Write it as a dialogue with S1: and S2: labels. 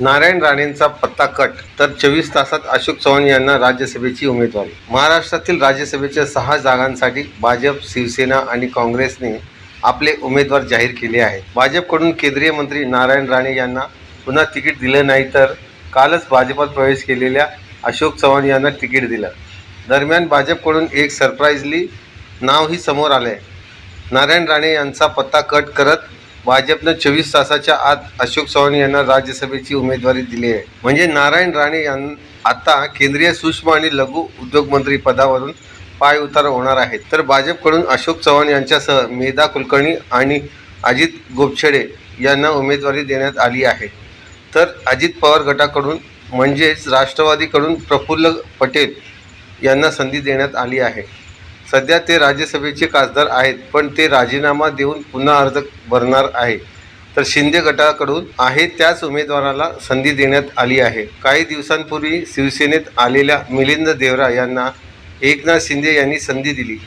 S1: नारायण राणेंचा पत्ता कट. तर चोवीस तासात अशोक चव्हाण यांना राज्यसभेची उमेदवारी. महाराष्ट्रातील राज्यसभेच्या सहा जागांसाठी भाजप शिवसेना आणि काँग्रेसने आपले उमेदवार जाहीर केले आहेत. भाजपकडून केंद्रीय मंत्री नारायण राणे यांना पुन्हा तिकीट दिलं नाही तर कालच भाजपात प्रवेश केलेल्या अशोक चव्हाण यांना तिकीट दिलं. दरम्यान भाजपकडून एक सरप्राईजली नावही समोर आलं आहे नारायण राणे यांचा पत्ता कट करत भाजपनं चोवीस तासाच्या आत अशोक चव्हाण यांना राज्यसभेची उमेदवारी दिली आहे. म्हणजे नारायण राणे यां आता केंद्रीय सूक्ष्म आणि लघु उद्योग मंत्री पदावरून पाय उतार होणार आहेत. तर भाजपकडून अशोक चव्हाण यांच्यासह मेधा कुलकर्णी आणि अजित गोपछडे यांना उमेदवारी देण्यात आली आहे. तर अजित पवार गटाकडून म्हणजेच राष्ट्रवादीकडून प्रफुल्ल पटेल यांना संधी देण्यात आली आहे. सध्या ते राज्यसभेचे खासदार आहेत पण ते राजीनामा देऊन पुन्हा अर्ज भरणार आहे. तर शिंदे गटाकडून आहे त्याच उमेदवाराला संधी देण्यात आली आहे. काही दिवसांपूर्वी शिवसेनेत आलेल्या मिलिंद देवरा यांना एकनाथ शिंदे यांनी संधी दिली.